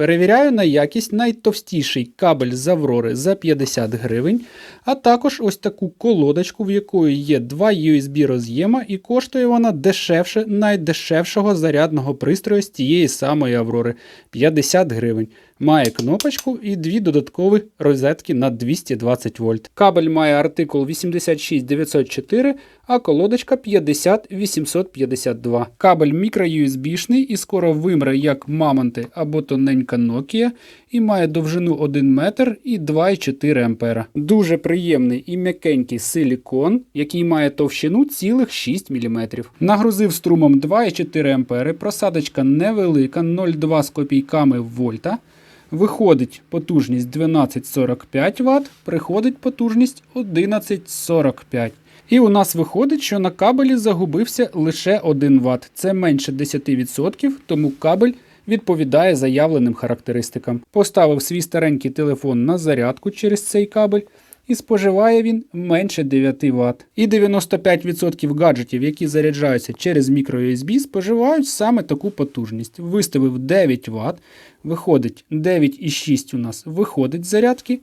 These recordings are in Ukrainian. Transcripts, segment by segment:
Перевіряю на якість найтовстіший кабель з Аврори за 50 гривень, а також ось таку колодочку, в якої є два USB роз'єма, і коштує вона дешевше найдешевшого зарядного пристрою з тієї самої Аврори 50 гривень. Має кнопочку і дві додаткові розетки на 220 вольт. Кабель має артикул 86904, а колодочка 50852. Кабель мікро-USB-шний і скоро вимре як мамонти або тоненька Nokia, і має довжину 1 метр і 2,4 ампера. Дуже приємний і м'якенький силікон, який має товщину цілих 6 мм. Нагрузив струмом 2,4 ампери, просадочка невелика, 0,2 з копійками вольта. Виходить потужність 1245 Вт, приходить потужність 1145. І у нас виходить, що на кабелі загубився лише 1 Вт. Це менше 10%, тому кабель відповідає заявленим характеристикам. Поставив свій старенький телефон на зарядку через цей кабель. І споживає він менше 9 Вт. І 95% гаджетів, які заряджаються через microUSB, споживають саме таку потужність. Виставив 9 Вт, виходить 9,6 у нас виходить з зарядки,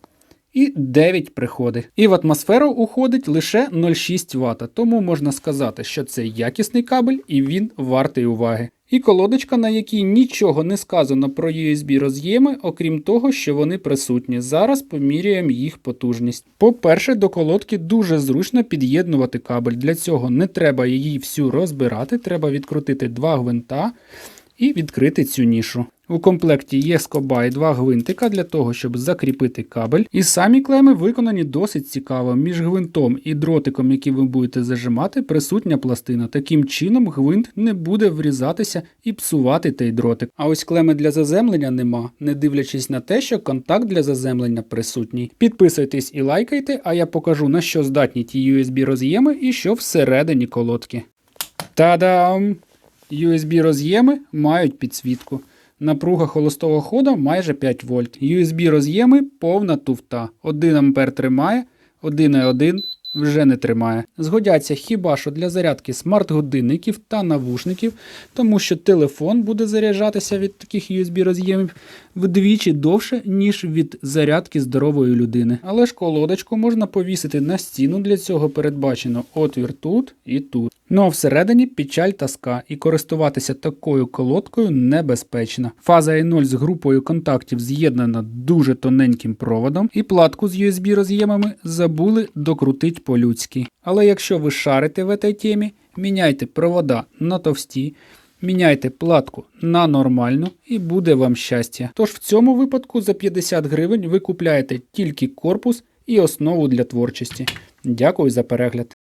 і 9 приходить. І в атмосферу уходить лише 0,6 Вт. Тому можна сказати, що це якісний кабель і він вартий уваги. І колодочка, на якій нічого не сказано про USB роз'єми, окрім того, що вони присутні. Зараз поміряємо їх потужність. По-перше, до колодки дуже зручно під'єднувати кабель. Для цього не треба її всю розбирати, треба відкрутити два гвинта і відкрити цю нішу. У комплекті є скоба і два гвинтика для того, щоб закріпити кабель. І самі клеми виконані досить цікаво. Між гвинтом і дротиком, який ви будете зажимати, присутня пластина. Таким чином гвинт не буде врізатися і псувати той дротик. А ось клеми для заземлення нема, не дивлячись на те, що контакт для заземлення присутній. Підписуйтесь і лайкайте, а я покажу на що здатні ті USB роз'єми і що всередині колодки. Та-дам! USB роз'єми мають підсвітку. Напруга холостого ходу майже 5 вольт. USB роз'єми повна туфта. 1 ампер тримає, 1,1 вже не тримає. Згодяться хіба що для зарядки смарт-годинників та навушників, тому що телефон буде заряджатися від таких USB роз'ємів вдвічі довше, ніж від зарядки здорової людини. Але ж колодочку можна повісити на стіну, для цього передбачено отвір тут і тут. Ну а всередині печаль таска, і користуватися такою колодкою небезпечно. Фаза E0 з групою контактів з'єднана дуже тоненьким проводом, і платку з USB роз'ємами забули докрутить по-людськи. Але якщо ви шарите в цій темі, міняйте провода на товсті. Міняйте платку на нормальну і буде вам щастя. Тож в цьому випадку за 50 гривень ви купляєте тільки корпус і основу для творчості. Дякую за перегляд.